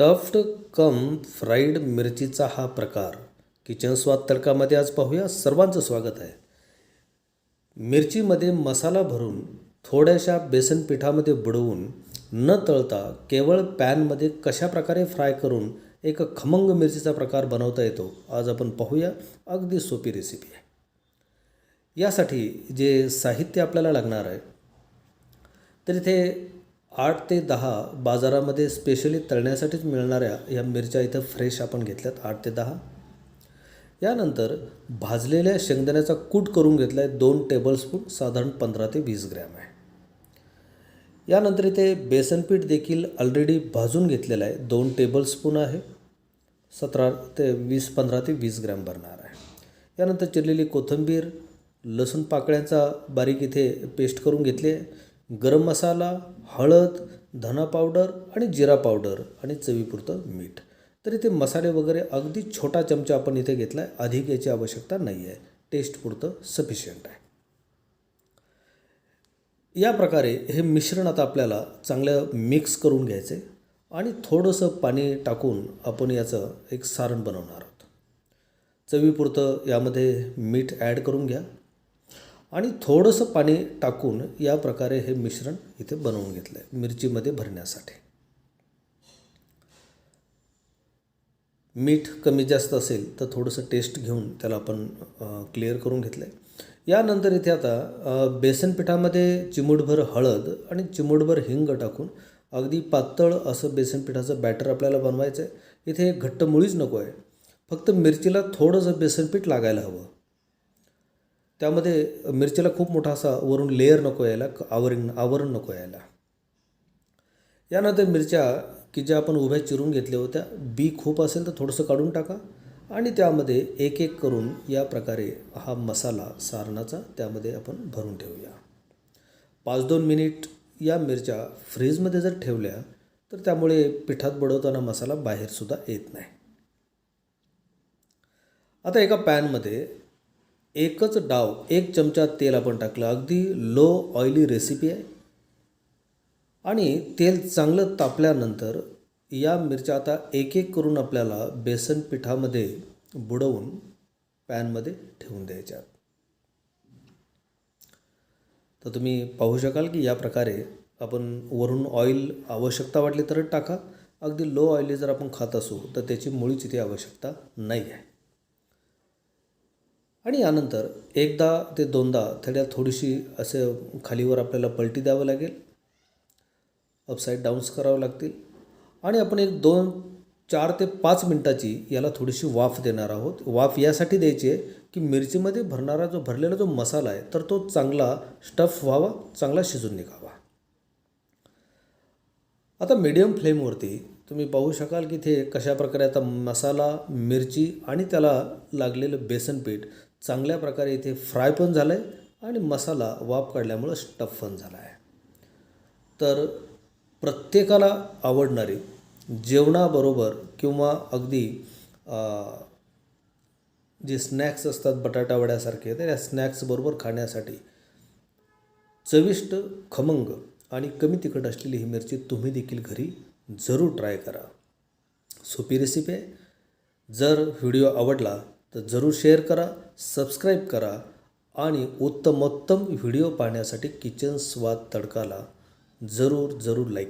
Stuffed कम fried मिरचीचा हा प्रकार किचन स्वाद तडकामध्ये आज पाहूया. सर्वांचं स्वागत आहे. मिरचीमध्ये मसाला भरून थोड्याशा बेसन पिठामध्ये बुडवून न तळता केवळ पॅनमध्ये कशा प्रकारे फ्राय करून एक खमंग मिरचीचा प्रकार बनवता येतो आज आपण पाहूया. अगदी सोपी रेसिपी आहे. यासाठी जे साहित्य आपल्याला लागणार आहे तर इथे आठ ते दहा बाजारामध्ये स्पेशली तळण्यासाठीच मिळणाऱ्या या मिरच्या इथं फ्रेश आपण घेतल्यात आठ ते दहा. यानंतर भाजलेल्या शेंगदाण्याचा कूट करून घेतला आहे दोन टेबलस्पून साधारण पंधरा ते वीस ग्रॅम आहे. यानंतर इथे बेसन पीठ देखील ऑलरेडी भाजून घेतलेलं आहे दोन टेबलस्पून आहे. सतरा ते वीस पंधरा ते वीस ग्रॅम भरणार आहे. यानंतर चिरलेली कोथिंबीर लसूण पाकळ्यांचा बारीक इथे पेस्ट करून घेतली आहे. गरम मसाला हळद धना पावडर आणि जिरा पावडर आणि चवीपुरतं मीठ. तरी ते मसाले वगैरे अगदी छोटा चमचा आपण इथे घेतला आहे अधिक याची आवश्यकता नाही आहे टेस्टपुरतं सफिशियंट आहे. या प्रकारे हे मिश्रण आता आपल्याला चांगलं मिक्स करून घ्यायचं आहे आणि थोडंसं पाणी टाकून आपण याचं एक सारण बनवणार आहोत. चवीपुरतं यामध्ये मीठ ॲड करून घ्या. आणि थोडंसं पाणी टाकून या प्रकारे हे मिश्रण इथे बनवून घेतलं आहे मिरचीमध्ये भरण्यासाठी. मीठ कमी जास्त असेल तर थोडंसं टेस्ट घेऊन त्याला आपण क्लिअर करून घेतलं आहे यानंतर इथे आता बेसन पिठामध्ये चिमूटभर हळद आणि चिमूटभर हिंग टाकून अगदी पातळ असं बेसन पिठाचं बॅटर आपल्याला बनवायचं आहे इथे घट्ट मुळीच नको आहे. फक्त मिरचीला थोडंसं बेसनपीठ लागायला हवं. त्यामध्ये मिरचीला खूप मोठा असा वरून लेअर नको यायला आवरण आवरण नको यायला. यानंतर मिरच्या की ज्या आपण उभ्या चिरून घेतल्या होत्या बी खूप असेल तर थोडंसं काढून टाका. आणि त्यामध्ये एक एक करून या प्रकारे हा मसाला सारणाचा त्यामध्ये आपण भरून ठेवूया. पाच दोन मिनिट या मिरच्या फ्रीजमध्ये जर ठेवल्या तर त्यामुळे पिठात बुडवताना मसाला बाहेरसुद्धा येत नाही. आता एका पॅनमध्ये एकच डाव एक चमचा तेल आपण टाकलं. अगदी लो ऑइली रेसिपी आहे. आणि तेल चांगलं तापल्यानंतर या मिरच्या आता एक एक करून आपल्याला बेसन पिठामध्ये बुडवून पॅनमध्ये ठेवून द्यायच्या तर तुम्ही पाहू शकाल की या प्रकारे आपण वरून ऑइल आवश्यकता वाटली तर टाका. अगदी लो ऑइली जर आपण खात असू तर त्याची मुळीच इथे आवश्यकता नाही आहे. आणि यानंतर एकदा ते दोनदा थोड्या थोडीशी असं खालीवर आपल्याला पलटी द्यावं लागेल. अपसाईड डाऊन्स करावं लागतील. आणि आपण एक दोन चार ते पाच मिनटाची याला थोडीशी वाफ देणार आहोत. वाफ यासाठी द्यायची आहे की मिरचीमध्ये भरणारा जो भरलेला जो मसाला आहे तर तो चांगला स्टफ व्हावा चांगला शिजून निघावा. आता मीडियम फ्लेमवरती तुम्ही पाहू शकाल की ते कशा प्रकारे आता मसाला मिरची आणि त्याला लागलेलं बेसन पीठ चांगल्या प्रकारे इथे फ्राय पण झालं आहे आणि मसाला वाफ काढल्यामुळं स्टफ पण झाला आहे तर प्रत्येकाला आवडणारी जेवणाबरोबर किंवा अगदी जे स्नॅक्स असतात बटाटावड्यासारखे तर या स्नॅक्सबरोबर खाण्यासाठी चविष्ट खमंग आणि कमी तिखट असलेली ही मिरची तुम्ही देखील घरी जरूर ट्राय करा. सोपी रेसिपी आहे. जर व्हिडिओ आवडला तर जरूर शेअर करा. सबस्क्राईब करा आणि उत्तमोत्तम व्हिडिओ पाहण्यासाठी किचन स्वाद तडकाला. जरूर जरूर लाईक